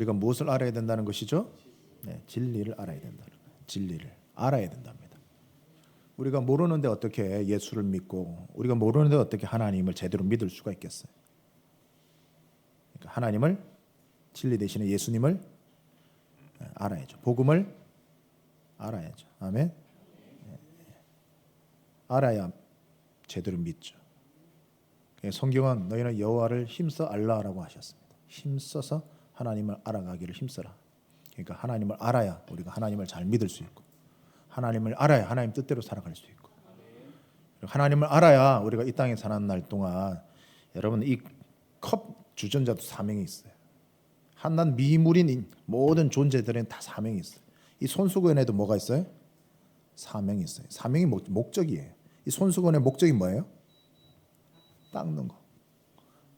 우리가 무엇을 알아야 된다는 것이죠? 네, 진리를 알아야 된다는 거예요. 진리를 알아야 된답니다. 우리가 모르는데 어떻게 예수를 믿고 우리가 모르는데 어떻게 하나님을 제대로 믿을 수가 있겠어요? 그러니까 하나님을 진리 대신에 예수님을 알아야죠. 복음을 알아야죠. 아멘. 알아야 제대로 믿죠. 성경은 너희는 여호와를 힘써 알라라고 하셨습니다. 힘써서 하나님을 알아가기를 힘써라. 그러니까 하나님을 알아야 우리가 하나님을 잘 믿을 수 있고 하나님을 알아야 하나님 뜻대로 살아갈 수 있고 하나님을 알아야 우리가 이 땅에 사는 날 동안 여러분 이 컵 주전자도 사명이 있어요. 한낱 미물인 모든 존재들은 다 사명이 있어요. 이 손수건에도 뭐가 있어요? 사명이 있어요. 사명이 목적이에요. 이 손수건의 목적이 뭐예요? 닦는 거.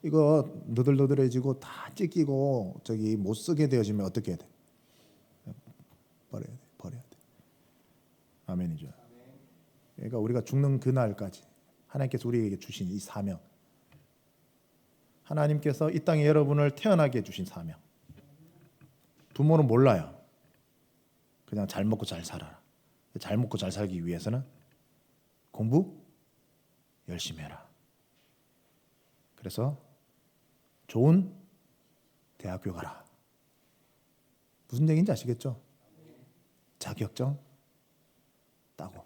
이거 너들너들해지고 다 찢기고 저기 못 쓰게 되어지면 어떻게 해야 돼? 버려야 돼. 버려야 돼. 아멘이죠. 그러니까 우리가 죽는 그날까지 하나님께서 우리에게 주신 이 사명. 하나님께서 이 땅에 여러분을 태어나게 해 주신 사명. 부모는 몰라요. 그냥 잘 먹고 잘 살아라. 잘 먹고 잘 살기 위해서는 공부 열심히 해라. 그래서 좋은 대학교 가라. 무슨 얘기인지 아시겠죠? 자격증 따고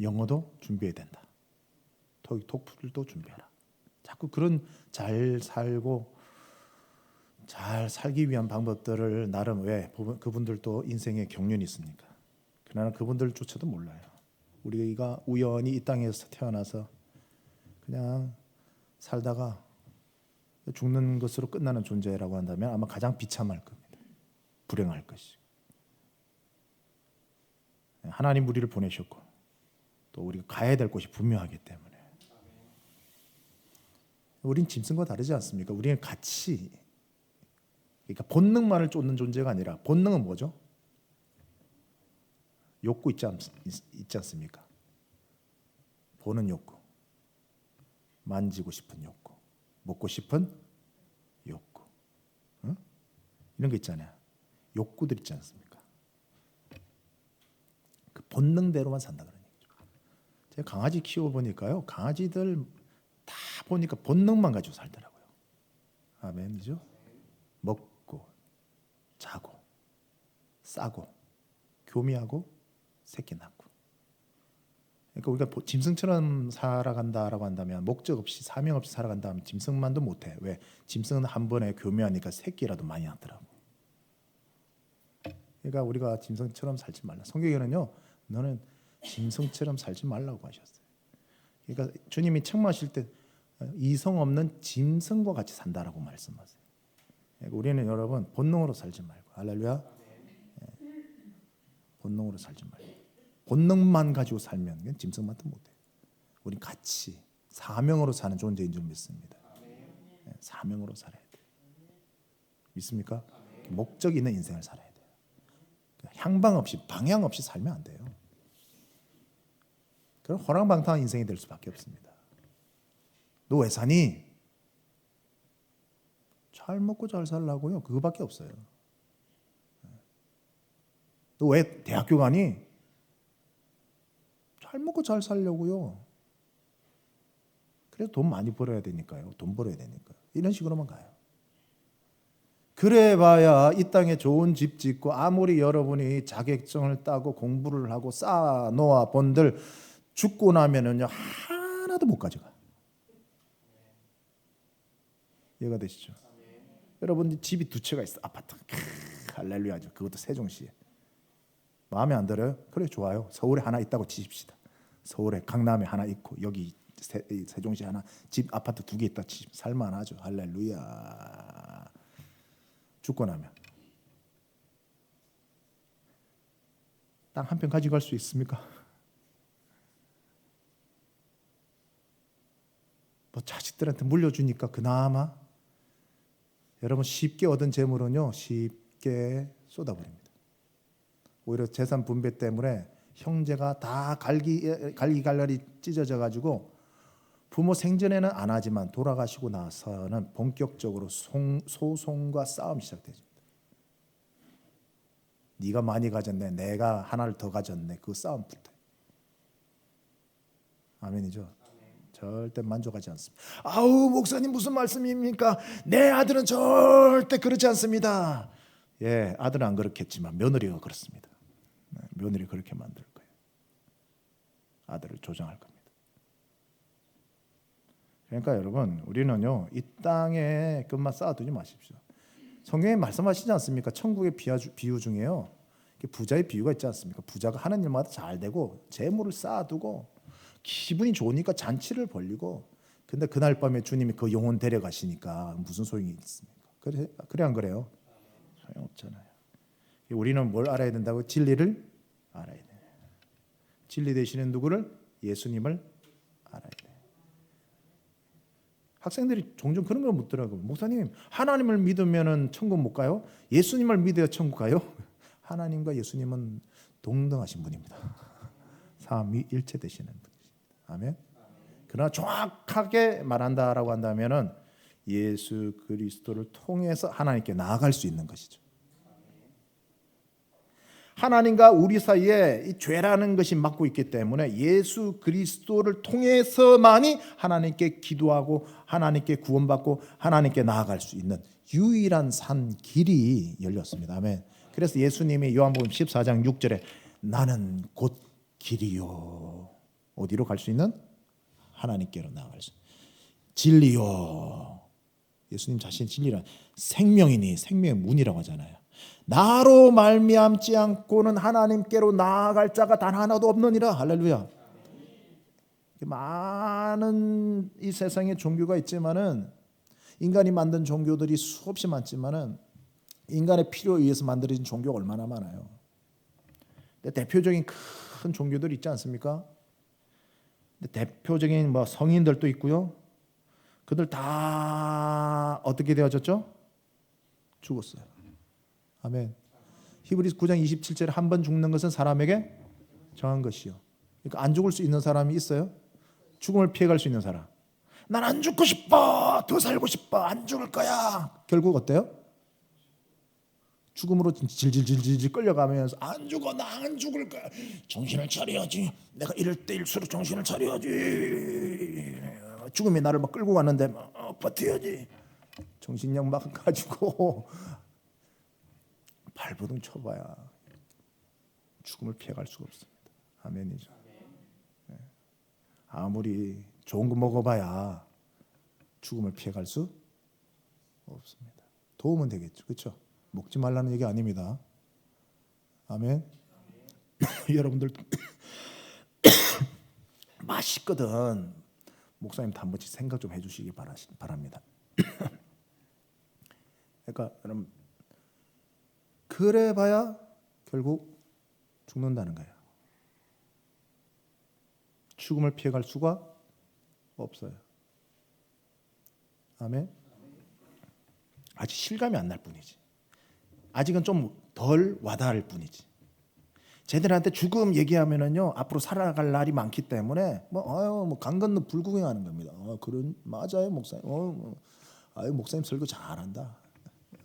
영어도 준비해야 된다. 토익, 토플도 준비해라. 자꾸 그런 잘 살고 잘 살기 위한 방법들을 나름 왜 그분들도 인생의 경륜이 있으니까. 그러나 그분들조차도 몰라요. 우리가 우연히 이 땅에서 태어나서 그냥 살다가 죽는 것으로 끝나는 존재라고 한다면 아마 가장 비참할 겁니다. 불행할 것이. 하나님 우리를 보내셨고 또 우리가 가야 될 곳이 분명하기 때문에 우린 짐승과 다르지 않습니까? 우리는 같이 그러니까 본능만을 쫓는 존재가 아니라 본능은 뭐죠? 욕구 있지, 않, 있지 않습니까? 보는 욕구, 만지고 싶은 욕구, 먹고 싶은 욕구, 응? 이런 게 있잖아요. 욕구들 있지 않습니까? 그 본능대로만 산다 그런 얘기죠. 제가 강아지 키워 보니까요, 강아지들 다 보니까 본능만 가지고 살더라고요. 아멘이죠. 먹고, 자고, 싸고, 교미하고, 새끼 낳고. 그러니까 우리가 짐승처럼 살아간다라고 한다면 목적 없이 사명 없이 살아간다면 짐승만도 못해. 왜? 짐승은 한 번에 교미하니까 새끼라도 많이 낳더라고. 그러니까 우리가 짐승처럼 살지 말라. 성경에는요, 너는 짐승처럼 살지 말라고 하셨어요. 그러니까 주님이 책망하실 때 이성 없는 짐승과 같이 산다라고 말씀하세요. 그러니까 우리는 여러분 본능으로 살지 말고 할렐루야. 예. 본능으로 살지 말고. 본능만 가지고 살면 짐승만도 못해. 우리 같이 사명으로 사는 존재인 줄 믿습니다. 네, 사명으로 살아야 돼. 믿습니까? 목적 있는 인생을 살아야 돼요. 향방 없이 방향 없이 살면 안 돼요. 그럼 호랑방탕한 인생이 될 수밖에 없습니다. 너 왜 사니? 잘 먹고 잘 살라고요. 그거밖에 없어요. 네. 너왜 대학교 가니? 잘 먹고 잘 살려고요. 그래서 돈 많이 벌어야 되니까요. 돈 벌어야 되니까. 이런 식으로만 가요. 그래 봐야 이 땅에 좋은 집 짓고 아무리 여러분이 자격증을 따고 공부를 하고 쌓아 놓아 본들 죽고 나면은요 하나도 못 가져가. 이해가 되시죠? 여러분 집이 두 채가 있어 아파트 할렐루야죠. 그것도 세종시에 마음에 안 들어요? 그래 좋아요. 서울에 하나 있다고 치십시다. 서울에 강남에 하나 있고 여기 세, 세종시 하나 집 아파트 두 개 있다 집 살만하죠. 할렐루야. 죽고 나면. 땅한평 가지고 갈 수 있습니까? 뭐 자식들한테 물려주니까 그나마. 여러분 쉽게 얻은 재물은요 쉽게 쏟아버립니다. 오히려 재산 분배 때문에 형제가 다 갈기 갈기갈렬이 찢어져 가지고 부모 생전에는 안 하지만 돌아가시고 나서는 본격적으로 송, 소송과 싸움이 시작되죠. 네가 많이 가졌네, 내가 하나를 더 가졌네. 그 싸움 붙어. 아멘이죠. 절대 만족하지 않습니다. 아우 목사님 무슨 말씀입니까? 내 아들은 절대 그렇지 않습니다. 예, 아들은 안 그렇겠지만 며느리가 그렇습니다. 네, 며느리 그렇게 만들 거예요. 아들을 조정할 겁니다. 그러니까 여러분 우리는요 이 땅에 끝만 쌓아두지 마십시오. 성경에 말씀하시지 않습니까? 천국의 비유 중에요 부자의 비유가 있지 않습니까? 부자가 하는 일마다 잘 되고 재물을 쌓아두고 기분이 좋으니까 잔치를 벌리고 근데 그날 밤에 주님이 그 영혼 데려가시니까 무슨 소용이 있습니까? 그래 그래 안 그래요? 소용없잖아요. 우리는 뭘 알아야 된다고 진리를 알아야 돼. 진리 되시는 누구를 예수님을 알아야 돼. 학생들이 종종 그런 걸 묻더라고요. 목사님, 하나님을 믿으면은 천국 못 가요? 예수님을 믿어야 천국 가요? 하나님과 예수님은 동등하신 분입니다. 삼위 일체 되시는 분이십니다. 아멘. 그러나 정확하게 말한다라고 한다면은 예수 그리스도를 통해서 하나님께 나아갈 수 있는 것이죠. 하나님과 우리 사이에 이 죄라는 것이 막고 있기 때문에 예수 그리스도를 통해서만이 하나님께 기도하고 하나님께 구원받고 하나님께 나아갈 수 있는 유일한 산 길이 열렸습니다. 아멘. 그래서 예수님이 요한복음 14장 6절에 나는 곧 길이요. 어디로 갈 수 있는 하나님께로 나아갈 수. 진리요. 예수님 자신 진리란 생명이니 생명의 문이라고 하잖아요. 나로 말미암지 않고는 하나님께로 나아갈 자가 단 하나도 없느니라. 할렐루야. 많은 이 세상에 종교가 있지만은 인간이 만든 종교들이 수없이 많지만은 인간의 필요에 의해서 만들어진 종교가 얼마나 많아요. 대표적인 큰 종교들 있지 않습니까? 대표적인 뭐 성인들도 있고요. 그들 다 어떻게 되어졌죠? 죽었어요. 아멘. 히브리서 9장 27절에 한 번 죽는 것은 사람에게 정한 것이요. 그러니까 안 죽을 수 있는 사람이 있어요? 죽음을 피해갈 수 있는 사람. 난 안 죽고 싶어. 더 살고 싶어. 안 죽을 거야. 결국 어때요? 죽음으로 질질질질 끌려가면서 안 죽어 나 안 죽을 거야 정신을 차려야지 내가 이럴 때일수록 정신을 차려야지 죽음이 나를 막 끌고 갔는데 막 어, 버텨야지 정신력 막 가지고 발버둥 쳐봐야 죽음을 피해갈 수가 없습니다 아멘이죠 네. 아무리 좋은 거 먹어봐야 죽음을 피해갈 수 없습니다 도움은 되겠죠 그렇죠 먹지 말라는 얘기 아닙니다. 아멘. 여러분들도 맛있거든. 목사님도 한 번씩 생각 좀 해주시기 바랍니다. 그러니까 여러분 그래봐야 결국 죽는다는 거예요. 죽음을 피해갈 수가 없어요. 아멘. 아직 실감이 안 날 뿐이지. 아직은 좀 덜 와닿을 뿐이지. 쟤들한테 죽음 얘기하면은요 앞으로 살아갈 날이 많기 때문에 뭐 아유 뭐강 건너 불구경하는 겁니다. 어, 그런 맞아요 목사님. 어, 뭐, 아유 목사님 설교 잘한다.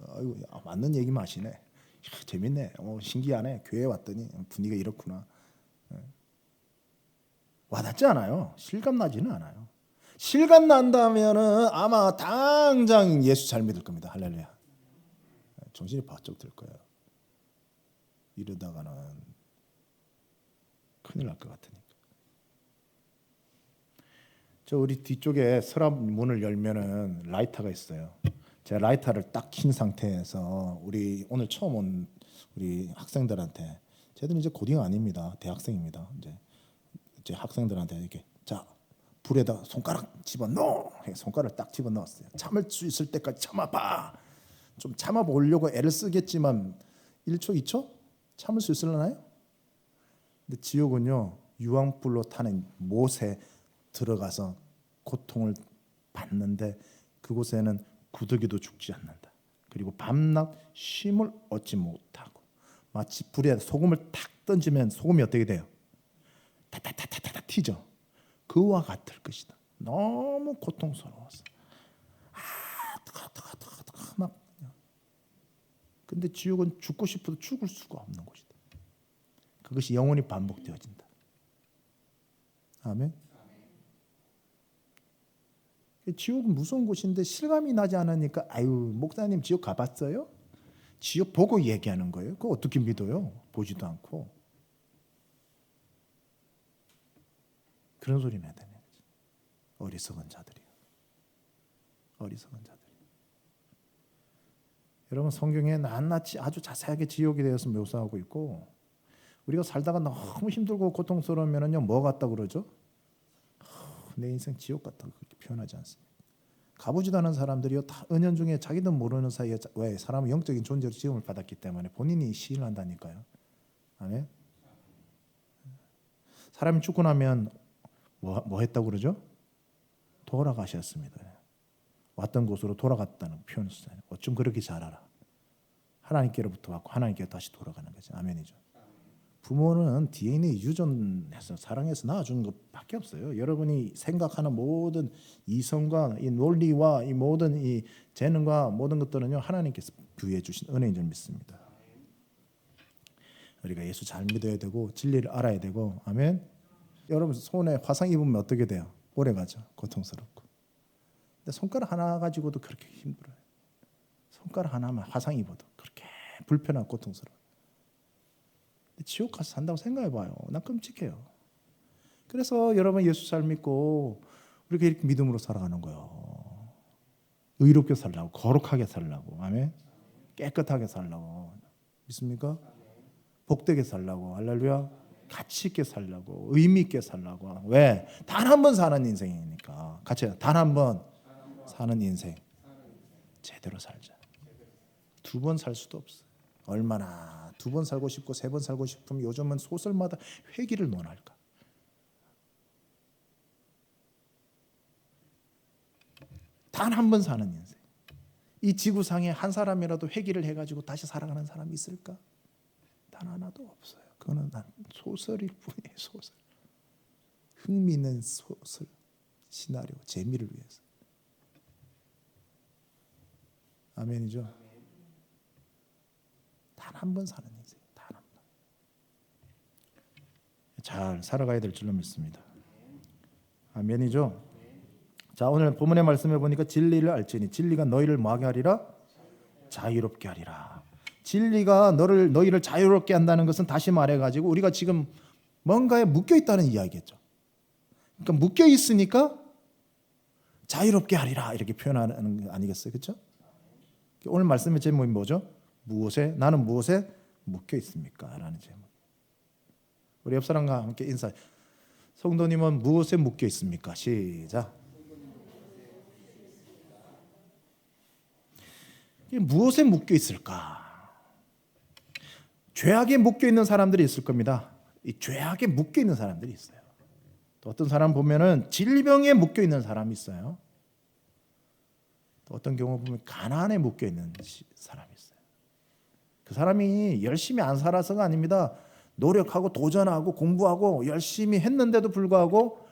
아유 맞는 얘기 마시네. 야, 재밌네. 어, 신기하네. 교회 왔더니 분위기가 이렇구나. 예. 와닿지 않아요. 실감 나지는 않아요. 실감 난다면은 아마 당장 예수 잘 믿을 겁니다. 할렐루야. 정신이 바짝 들 거예요. 이러다가는 큰일 날 것 같으니까. 저 우리 뒤쪽에 서랍 문을 열면은 라이터가 있어요. 제가 라이터를 딱 킨 상태에서 우리 오늘 처음 온 우리 학생들한테 쟤들은 이제 고딩 아닙니다. 대학생입니다. 이제 이제 학생들한테 이렇게 자 불에다 손가락 집어 넣어. 손가락 딱 집어 넣었어요. 참을 수 있을 때까지 참아봐. 좀 참아 보려고 애를 쓰겠지만 1초, 2초 참을 수 있을라나요? 근데 지옥은요 유황불로 타는 못에 들어가서 고통을 받는데 그곳에는 구더기도 죽지 않는다. 그리고 밤낮 쉼을 얻지 못하고 마치 불에 소금을 탁 던지면 소금이 어떻게 돼요? 타타타타타 튀죠. 그와 같을 것이다. 너무 고통스러웠어. 아, 뜨거, 뜨거, 뜨거, 뜨거 막. 근데 지옥은 죽고 싶어도 죽을 수가 없는 곳이다. 그것이 영원히 반복되어진다. 아멘. 지옥은 무서운 곳인데 실감이 나지 않으니까 아유 목사님 지옥 가봤어요? 지옥 보고 얘기하는 거예요. 그거 어떻게 믿어요? 보지도 않고 그런 소리 내야 되는 거지. 어리석은 자들이요. 어리석은 자들. 여러분 성경에 낱낱이 아주 자세하게 지옥에 대해서 묘사하고 있고 우리가 살다가 너무 힘들고 고통스러우면은요 뭐 같다 그러죠? 내 인생 지옥 같다고 그렇게 표현하지 않습니다. 가보지도 않은 사람들이요 다 은연 중에 자기도 모르는 사이에 자- 왜 사람은 영적인 존재로 지음을 받았기 때문에 본인이 시인을 한다니까요. 아멘. 사람이 죽고 나면 뭐, 뭐 했다고 그러죠? 돌아가셨습니다. 왔던 곳으로 돌아갔다는 표현을 쓰잖아요. 어쩜 그렇게 잘 알아? 하나님께로부터 왔고 하나님께 다시 돌아가는 거죠. 아멘이죠. 부모는 DNA 유전해서 사랑해서 낳아주는 것밖에 없어요. 여러분이 생각하는 모든 이성과 이 논리와 이 모든 이 재능과 모든 것들은요 하나님께서 부여해 주신 은혜인 줄 믿습니다. 우리가 예수 잘 믿어야 되고 진리를 알아야 되고 아멘. 여러분 손에 화상 입으면 어떻게 돼요? 오래 가죠. 고통스럽고. 근데 손가락 하나 가지고도 그렇게 힘들어요. 손가락 하나만 화상 입어도 그렇게 불편하고 고통스러워. 지옥 가서 산다고 생각해 봐요. 난 끔찍해요. 그래서 여러분 예수 잘 믿고 우리가 이렇게 믿음으로 살아가는 거예요. 의롭게 살라고, 거룩하게 살라고, 아멘. 깨끗하게 살라고 믿습니까? 복되게 살라고, 할렐루야. 가치 있게 살라고, 의미 있게 살라고. 왜? 단 한 번 사는 인생이니까. 같이 단 한 번 사는 인생 제대로 살자. 두 번 살 수도 없어. 얼마나 두 번 살고 싶고 세 번 살고 싶으면 요즘은 소설마다 회기를 논할까. 단 한 번 사는 인생. 이 지구상에 한 사람이라도 회기를 해가지고 다시 살아가는 사람이 있을까? 단 하나도 없어요. 그거는 난 소설일 뿐이에요. 소설. 흥미있는 소설, 시나리오, 재미를 위해서. 아멘이죠. 단한번 사는 인생, 단 한 번. 잘 살아가야 될 줄로 믿습니다. 아멘이죠. 자 오늘 본문의 말씀에 보니까 진리를 알지니 진리가 너희를 뭐하게 하리라 자유롭게 하리라. 진리가 너를 너희를 자유롭게 한다는 것은 다시 말해 가지고 우리가 지금 뭔가에 묶여 있다는 이야기겠죠. 그러니까 묶여 있으니까 자유롭게 하리라 이렇게 표현하는 거 아니겠어요, 그렇죠? 오늘 말씀의 제목이 뭐죠? 무엇에 나는 무엇에 묶여 있습니까?라는 제목. 우리 옆 사람과 함께 인사. 성도님은 무엇에 묶여 있습니까? 시작. 무엇에 묶여 있을까? 죄악에 묶여 있는 사람들이 있을 겁니다. 이 죄악에 묶여 있는 사람들이 있어요. 또 어떤 사람 보면은 질병에 묶여 있는 사람이 있어요. 또 어떤 경우 보면 가난에 묶여 있는 시- 사람이 있어요. 그 사람이 열심히 안 살아서가 아닙니다. 노력하고 도전하고 공부하고 열심히 했는데도 불구하고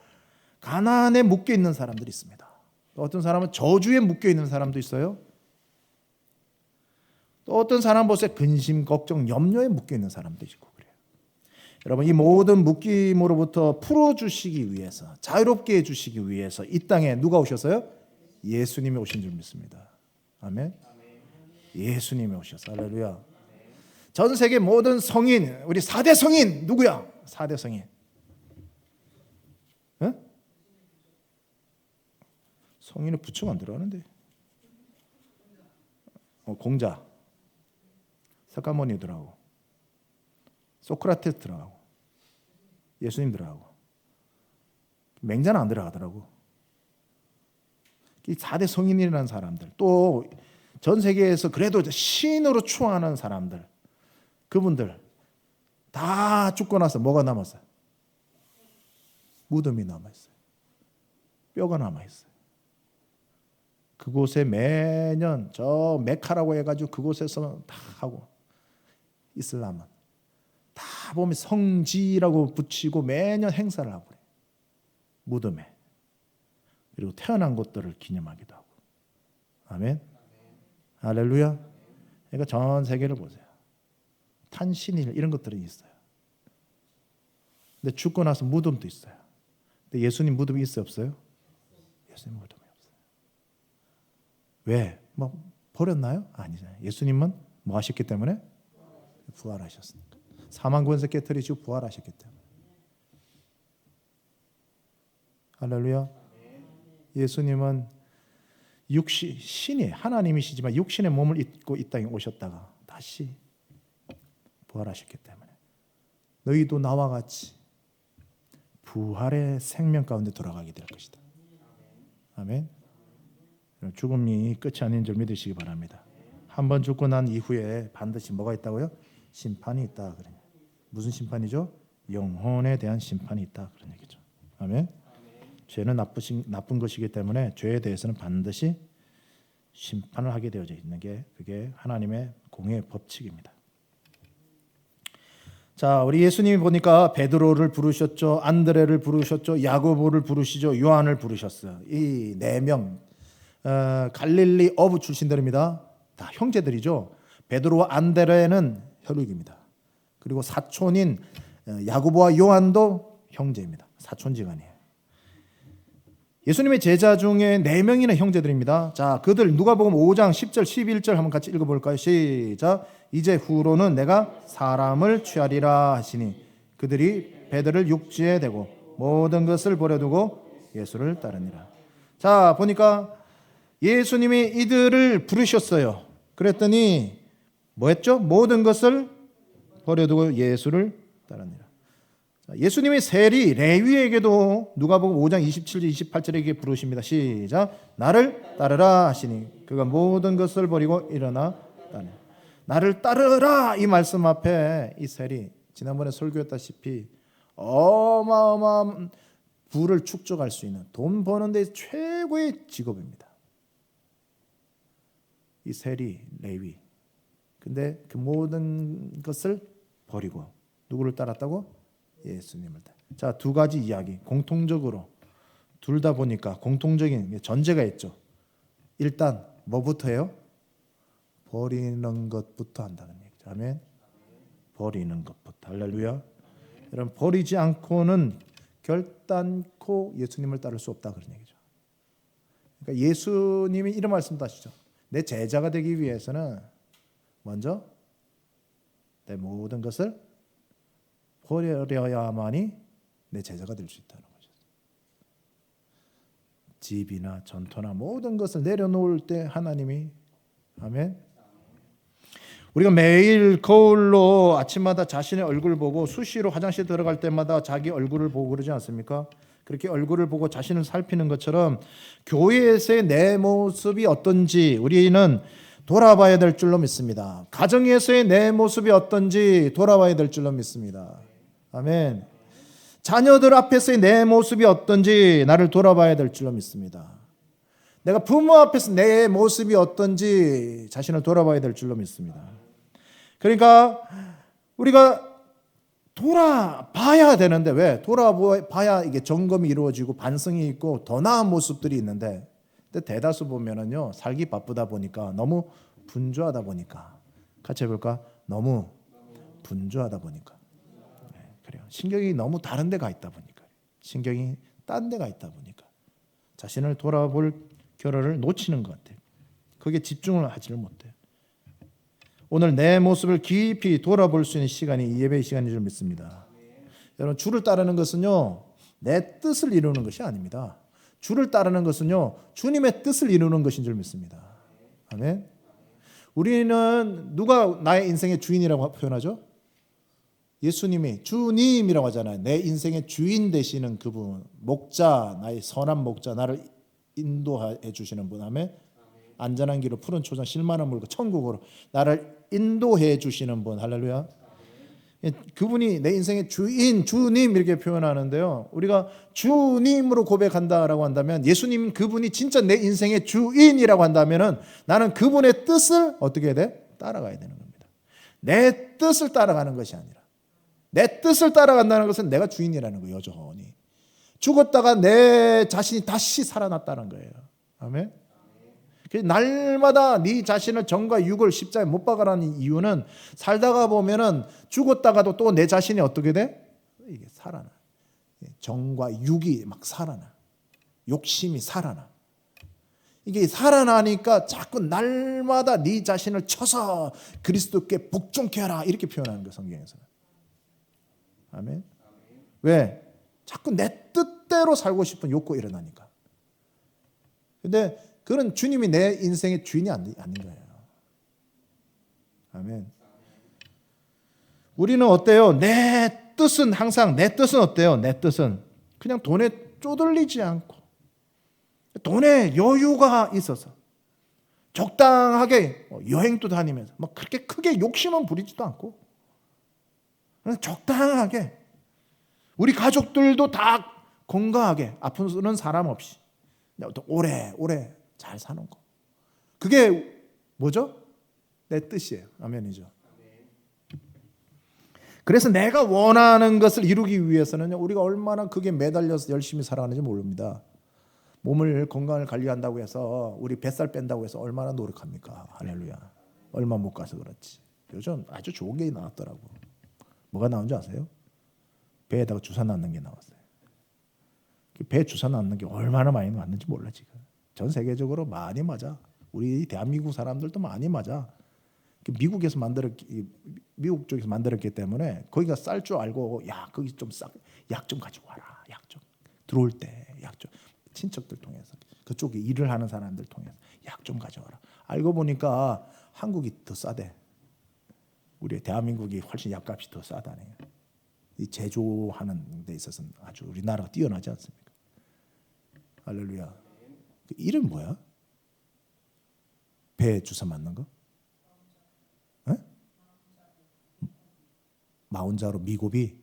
가난에 묶여 있는 사람들이 있습니다. 또 어떤 사람은 저주에 묶여 있는 사람도 있어요. 또 어떤 사람 보세요. 근심, 걱정, 염려에 묶여 있는 사람도 있고 그래요. 여러분 이 모든 묶임으로부터 풀어 주시기 위해서 자유롭게 해 주시기 위해서 이 땅에 누가 오셨어요? 예수님이 오신 줄 믿습니다. 아멘. 예수님이 오셨어. 할렐루야. 전 세계 모든 성인, 우리 4대 성인 누구야? 4대 성인. 어? 성인을 붙이면 안 들어가는데. 어, 공자. 사카모니 들어가고. 소크라테스 들어가고. 예수님 들어가고. 맹자는 안 들어가더라고. 이 4대 성인이라는 사람들 또 전 세계에서 그래도 신으로 추앙하는 사람들 그분들 다 죽고 나서 뭐가 남았어요? 무덤이 남아있어요. 뼈가 남아있어요. 그곳에 매년 저 메카라고 해가지고 그곳에서 다 하고 이슬람은 다 보면 성지라고 붙이고 매년 행사를 하고 그래요. 무덤에 그리고 태어난 것들을 기념하기도 하고. 아멘. 할렐루야. 그러니까 전 세계를 보세요. 탄신일 이런 것들이 있어요. 근데 죽고 나서 무덤도 있어요. 근데 예수님 무덤이 있어요, 없어요? 예수님 무덤이 없어요. 왜? 뭐 버렸나요? 아니잖아요. 예수님은 뭐 하셨기 때문에 부활하셨으니까. 사망 권세 깨뜨리시고 부활하셨기 때문에. 할렐루야. 예수님은 육신 신이 하나님이시지만 육신의 몸을 입고 이 땅에 오셨다가 다시 부활하셨기 때문에 너희도 나와 같이 부활의 생명 가운데 돌아가게 될 것이다. 아멘. 죽음이 끝이 아닌 줄 믿으시기 바랍니다. 한 번 죽고 난 이후에 반드시 뭐가 있다고요? 심판이 있다 그러냐. 무슨 심판이죠? 영혼에 대한 심판이 있다 그런 얘기죠. 아멘. 죄는 나쁘신 나쁜 것이기 때문에 죄에 대해서는 반드시 심판을 하게 되어져 있는 게 그게 하나님의 공의 법칙입니다. 자, 우리 예수님이 보니까 베드로를 부르셨죠, 안드레를 부르셨죠, 야고보를 부르시죠, 요한을 부르셨어요. 이 네 명, 어, 갈릴리 어부 출신들입니다. 다 형제들이죠. 베드로와 안드레는 혈육입니다. 그리고 사촌인 어, 야고보와 요한도 형제입니다. 사촌지간이에요. 예수님의 제자 중에 네 명이나 형제들입니다. 자, 그들 누가복음 5장 10절 11절 한번 같이 읽어 볼까요? 시작. 이제 후로는 내가 사람을 취하리라 하시니 그들이 배들을 육지에 대고 모든 것을 버려두고 예수를 따르니라. 자, 보니까 예수님이 이들을 부르셨어요. 그랬더니 뭐 했죠? 모든 것을 버려두고 예수를 따르니라. 예수님의 세리 레위에게도 누가복음 5장 27절 28절에게 부르십니다. 시작. 나를 따르라 하시니 그가 모든 것을 버리고 일어나 따르. 나를 따르라 이 말씀 앞에 이 세리 지난번에 설교했다시피 어마어마한 부를 축적할 수 있는 돈 버는 데 최고의 직업입니다. 이 세리 레위. 근데 그 모든 것을 버리고 누구를 따랐다고? 예수님을 따. 자, 두 가지 이야기 공통적으로 둘 다 보니까 공통적인 전제가 있죠. 일단 뭐부터 해요? 버리는 것부터 한다는 얘기죠. 아멘. 버리는 것부터. 할렐루야. 여러분 버리지 않고는 결단코 예수님을 따를 수 없다 그런 얘기죠. 그러니까 예수님이 이런 말씀도 하시죠. 내 제자가 되기 위해서는 먼저 내 모든 것을 버려야만이 내 제자가 될 수 있다는 거죠. 집이나 전토나 모든 것을 내려놓을 때 하나님이 아멘. 우리가 매일 거울로 아침마다 자신의 얼굴 보고 수시로 화장실 들어갈 때마다 자기 얼굴을 보고 그러지 않습니까? 그렇게 얼굴을 보고 자신을 살피는 것처럼 교회에서의 내 모습이 어떤지 우리는 돌아봐야 될 줄로 믿습니다. 가정에서의 내 모습이 어떤지 돌아봐야 될 줄로 믿습니다. 아멘. 자녀들 앞에서의 내 모습이 어떤지 나를 돌아봐야 될 줄로 믿습니다. 내가 부모 앞에서 내 모습이 어떤지 자신을 돌아봐야 될 줄로 믿습니다. 그러니까 우리가 돌아봐야 되는데 왜? 돌아봐야 이게 점검이 이루어지고 반성이 있고 더 나은 모습들이 있는데 근데 대다수 보면은요 살기 바쁘다 보니까 너무 분주하다 보니까 같이 해볼까? 너무 분주하다 보니까. 신경이 너무 다른 데가 있다 보니까 신경이 딴 데가 있다 보니까 자신을 돌아볼 겨를을 놓치는 것 같아요. 그게 집중을 하지를 못해요. 오늘 내 모습을 깊이 돌아볼 수 있는 시간이 이 예배의 시간인 줄 믿습니다. 여러분 주를 따르는 것은요 내 뜻을 이루는 것이 아닙니다. 주를 따르는 것은요 주님의 뜻을 이루는 것인 줄 믿습니다. 아멘. 우리는 누가 나의 인생의 주인이라고 표현하죠? 예수님이 주님이라고 하잖아요. 내 인생의 주인 되시는 그분, 목자, 나의 선한 목자, 나를 인도해 주시는 분, 아멘. 안전한 길로 푸른 초장 실만한 물과 천국으로 나를 인도해 주시는 분, 할렐루야. 그분이 내 인생의 주인, 주님 이렇게 표현하는데요. 우리가 주님으로 고백한다라고 한다면 예수님 그분이 진짜 내 인생의 주인이라고 한다면은 나는 그분의 뜻을 어떻게 해야 돼? 따라가야 되는 겁니다. 내 뜻을 따라가는 것이 아니라 내 뜻을 따라간다는 것은 내가 주인이라는 거예요, 여전히. 죽었다가 내 자신이 다시 살아났다는 거예요. 아멘. 그래서 날마다 네 자신을 정과 육을 십자에 못 박아라는 이유는 살다가 보면은 죽었다가도 또 내 자신이 어떻게 돼? 이게 살아나. 정과 육이 막 살아나. 욕심이 살아나. 이게 살아나니까 자꾸 날마다 네 자신을 쳐서 그리스도께 복종케 하라 이렇게 표현하는 거예요 성경에서는. 아멘. 왜? 자꾸 내 뜻대로 살고 싶은 욕구 일어나니까. 근데 그런 주님이 내 인생의 주인이 아닌 거예요. 아멘. 우리는 어때요? 내 뜻은 항상 내 뜻은 어때요? 내 뜻은 그냥 돈에 쪼들리지 않고 돈에 여유가 있어서 적당하게 뭐 여행도 다니면서 뭐 그렇게 크게 욕심은 부리지도 않고 적당하게 우리 가족들도 다 건강하게 아프는 사람 없이 또 오래 오래 잘 사는 거 그게 뭐죠? 내 뜻이에요. 아멘이죠. 그래서 내가 원하는 것을 이루기 위해서는 우리가 얼마나 그게 매달려서 열심히 살아가는지 모릅니다. 몸을 건강을 관리한다고 해서 우리 뱃살 뺀다고 해서 얼마나 노력합니까? 할렐루야. 얼마 못 가서 그렇지. 요즘 아주 좋은 게 나왔더라고. 뭐가 나온지 아세요? 배에다가 주사 놨는 게 나왔어요. 그배 주사 놨는 게 얼마나 많이 맞는지 몰라 지금. 전 세계적으로 많이 맞아. 우리 대한민국 사람들도 많이 맞아. 그 미국에서 만들었 미국 쪽에서 만들었기 때문에 거기가 쌀 줄 알고 야 거기 좀싹약좀 가지고 와라 약 좀 들어올 때 약 좀 친척들 통해서 그쪽에 일을 하는 사람들 통해서 약 좀 가져와라 알고 보니까 한국이 더 싸대 우리 대한민국이 훨씬 약값이 더 싸다네 이 제조하는 데 있어서는 아주 우리나라가 뛰어나지 않습니까 할렐루야 그 이름 뭐야 배 주사 맞는 거 마운자로 미고비,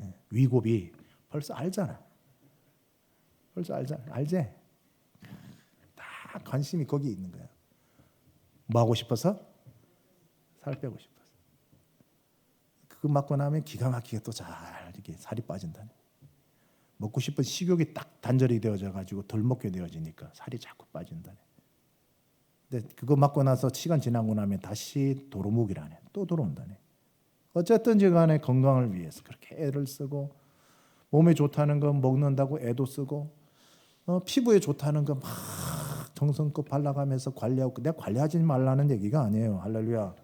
예, 위고비 벌써 알잖아. 벌써 알잖아. 알지? 다 관심이 거기 있는 거야. 뭐 하고 싶어서? 살 빼고 싶어서. 그거 맞고 나면 기가 막히게 또 잘 이렇게 살이 빠진다. 먹고 싶은 식욕이 딱 단절이 되어져 가지고 덜 먹게 되어지니까 살이 자꾸 빠진다. 근데 그거 맞고 나서 시간 지나고 나면 다시 도루묵이라네. 또 들어온다네. 어쨌든지 간에 건강을 위해서 그렇게 애를 쓰고 몸에 좋다는 거 먹는다고 애도 쓰고 어, 피부에 좋다는 거막 정성껏 발라가면서 관리하고 내가 관리하지 말라는 얘기가 아니에요. 할렐루야.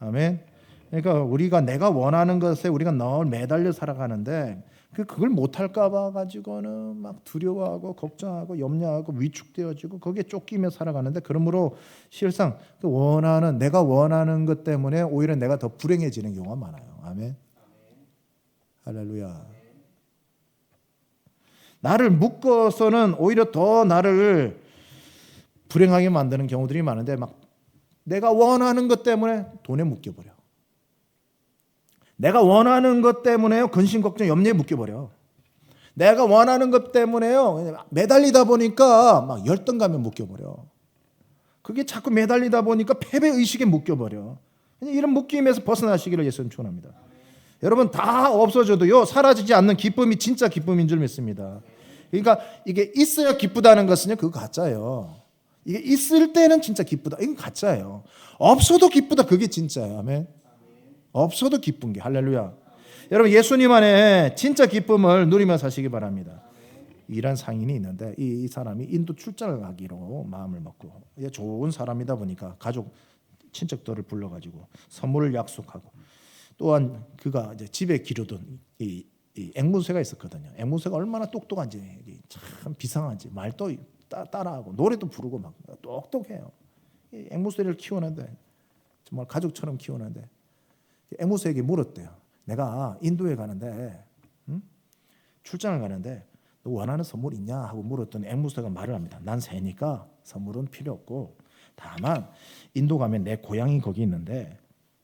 아멘. 그러니까 우리가 내가 원하는 것에 우리가 늘 매달려 살아가는데 그 그걸 못할까 봐 가지고는 막 두려워하고 걱정하고 염려하고 위축되어지고 거기에 쫓기며 살아가는데 그러므로 실상 그 원하는 내가 원하는 것 때문에 오히려 내가 더 불행해지는 경우가 많아요. 아멘. 할렐루야. 나를 묶어서는 오히려 더 나를 불행하게 만드는 경우들이 많은데 막 내가 원하는 것 때문에 돈에 묶여버려. 내가 원하는 것 때문에요. 근심 걱정 염려에 묶여버려. 내가 원하는 것 때문에요. 매달리다 보니까 막 열등감에 묶여버려. 그게 자꾸 매달리다 보니까 패배 의식에 묶여버려. 이런 묶임에서 벗어나시기를 예수님 축원합니다. 여러분 다 없어져도요 사라지지 않는 기쁨이 진짜 기쁨인 줄 믿습니다. 그러니까 이게 있어야 기쁘다는 것은요 그거 가짜예요. 이게 있을 때는 진짜 기쁘다. 이건 가짜예요. 없어도 기쁘다. 그게 진짜예요. 아멘. 없어도 기쁜 게 할렐루야. 여러분 예수님 안에 진짜 기쁨을 누리며 사시기 바랍니다. 이란 상인이 있는데 이, 이 사람이 인도 출장을 가기로 마음을 먹고 이게 좋은 사람이다 보니까 가족 친척들을 불러가지고 선물을 약속하고 또한 그가 이제 집에 기르던 이, 이 앵무새가 있었거든요. 앵무새가 얼마나 똑똑한지 참 비상한지 말도 따, 따라하고 노래도 부르고 막 똑똑해요. 이 앵무새를 키우는데 정말 가족처럼 키우는데 앵무새에게 물었대요. 내가 인도에 가는데 응? 출장을 가는데 너 원하는 선물 있냐 하고 물었더니 앵무새가 말을 합니다. 난 새니까 선물은 필요 없고 다만 인도 가면 내 고향이 거기 있는데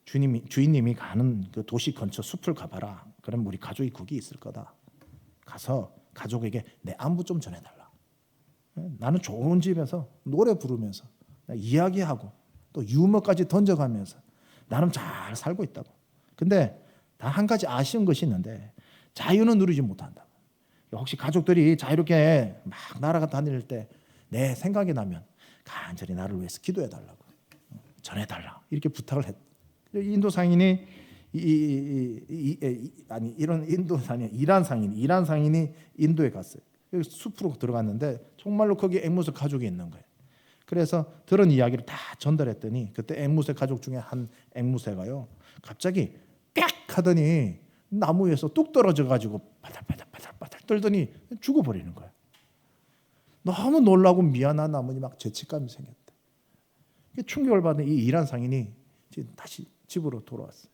주님이 주인님이 가는 그 도시 근처 숲을 가봐라. 그럼 우리 가족이 거기 있을 거다. 가서 가족에게 내 안부 좀 전해달라. 나는 좋은 집에서 노래 부르면서 이야기하고 또 유머까지 던져가면서 나름 잘 살고 있다고. 근데 다 한 가지 아쉬운 것이 있는데 자유는 누리지 못한다. 혹시 가족들이 자유롭게 막 나라가 다닐 때 내 생각이 나면 간절히 나를 위해서 기도해 달라고 전해 달라 이렇게 부탁을 했. 인도 상인이 이, 이, 이, 이, 이, 아니 이런 인도 상인 이란 상인 이란 상인이 인도에 갔어요. 숲으로 들어갔는데 정말로 거기 앵무새 가족이 있는 거예요. 그래서 들은 이야기를 다 전달했더니 그때 앵무새 가족 중에 한 앵무새가요 갑자기 꽥 하더니 나무 위에서 뚝 떨어져 가지고 바닥바닥바닥바닥 떨더니 죽어버리는 거야. 너무 놀라고 미안한 나머지 막 죄책감이 생겼대. 충격을 받은 이 이란 상인이 다시 집으로 돌아왔어요.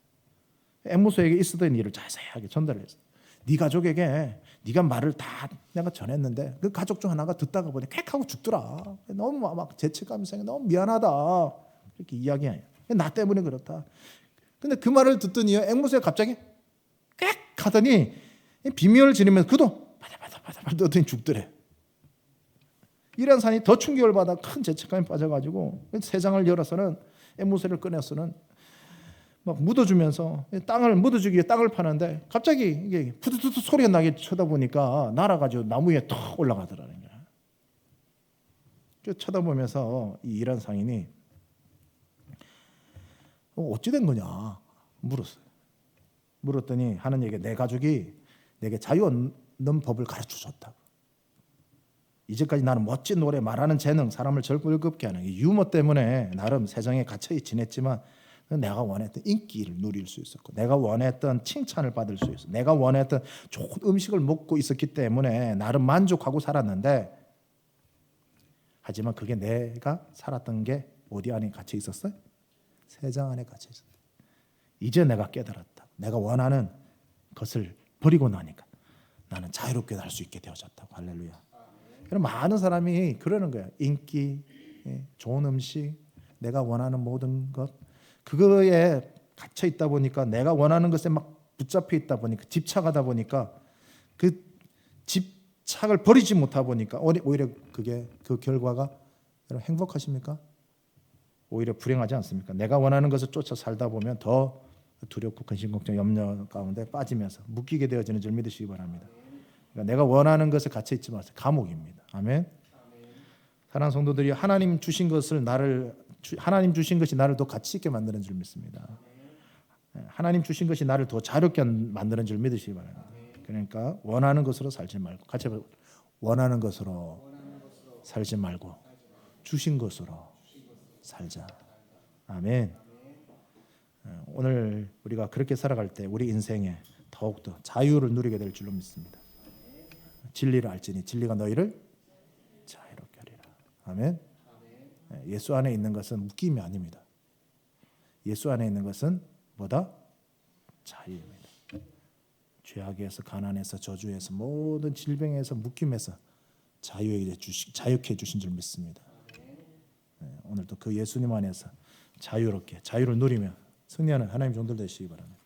앵무새에게 있었던 일을 자세하게 전달했어. 네 가족에게 네가 말을 다 내가 전했는데 그 가족 중 하나가 듣다가 보니 쾌 하고 죽더라. 너무 막 죄책감이 생겨 너무 미안하다. 이렇게 이야기해요. 나 때문에 그렇다. 근데 그 말을 듣더니 앵무새가 갑자기 꽥 하더니 비명을 지르면서 그도 바다바다바다 떠더니 죽더래. 이런 산이 더 충격을 받아 큰 죄책감에 빠져가지고 세상을 열어서는 앵무새를 꺼내서는 막 묻어주면서 땅을 묻어주기 위해 땅을 파는데 갑자기 이게 푸드푸드 소리가 나게 쳐다보니까 날아가지고 나무 위에 턱 올라가더라는 거야. 그 쳐다보면서 이 이란 상인이 어, 어찌 된 거냐 물었어요. 물었더니 하는 얘기가 내 가족이 내게 자유 없는 법을 가르쳐 줬다고. 이제까지 나는 멋진 노래, 말하는 재능, 사람을 즐겁게 하는 이 유머 때문에 나름 세상에 갇혀 지냈지만 내가 원했던 인기를 누릴 수 있었고, 내가 원했던 칭찬을 받을 수 있어, 내가 원했던 좋은 음식을 먹고 있었기 때문에 나름 만족하고 살았는데, 하지만 그게 내가 살았던 게 어디 안에 갇혀 있었어요? 세상 안에 갇혀 있었다. 이제 내가 깨달았다. 내가 원하는 것을 버리고 나니까 나는 자유롭게 날수 있게 되어졌다고 할렐루야. 그럼 많은 사람이 그러는 거야. 인기, 예, 좋은 음식, 내가 원하는 모든 것 그거에 갇혀 있다 보니까 내가 원하는 것에 막 붙잡혀 있다 보니까 집착하다 보니까 그 집착을 버리지 못하다 보니까 오히려 그게 그 결과가 여러분 행복하십니까? 오히려 불행하지 않습니까? 내가 원하는 것을 쫓아 살다 보면 더 두렵고 근심 걱정 염려 가운데 빠지면서 묶이게 되어지는 줄 믿으시기 바랍니다. 그러니까 내가 원하는 것에 갇혀 있지 마세요. 감옥입니다. 아멘. 사랑하는 성도들이 하나님 주신 것을 나를 하나님 주신 것이 나를 더 가치 있게 만드는 줄 믿습니다. 예, 하나님 주신 것이 나를 더 자유롭게 만드는 줄 믿으시기 바랍니다. 그러니까 원하는 것으로 살지 말고 같이 원하는 것으로 살지 말고 주신 것으로 살자. 아멘. 예, 오늘 우리가 그렇게 살아갈 때 우리 인생에 더욱더 자유를 누리게 될 줄로 믿습니다. 진리를 알지니 진리가 너희를 자유롭게 하리라. 아멘. 예수 안에 있는 것은 묶임이 아닙니다. 예수 안에 있는 것은 뭐다? 자유입니다. 죄악에서 가난에서 저주에서 모든 질병에서 묶임에서 자유에 주시, 자유케 주신 줄 믿습니다. 오늘도 그 예수님 안에서 자유롭게 자유를 누리며 승리하는 하나님 종들 되시기 바랍니다.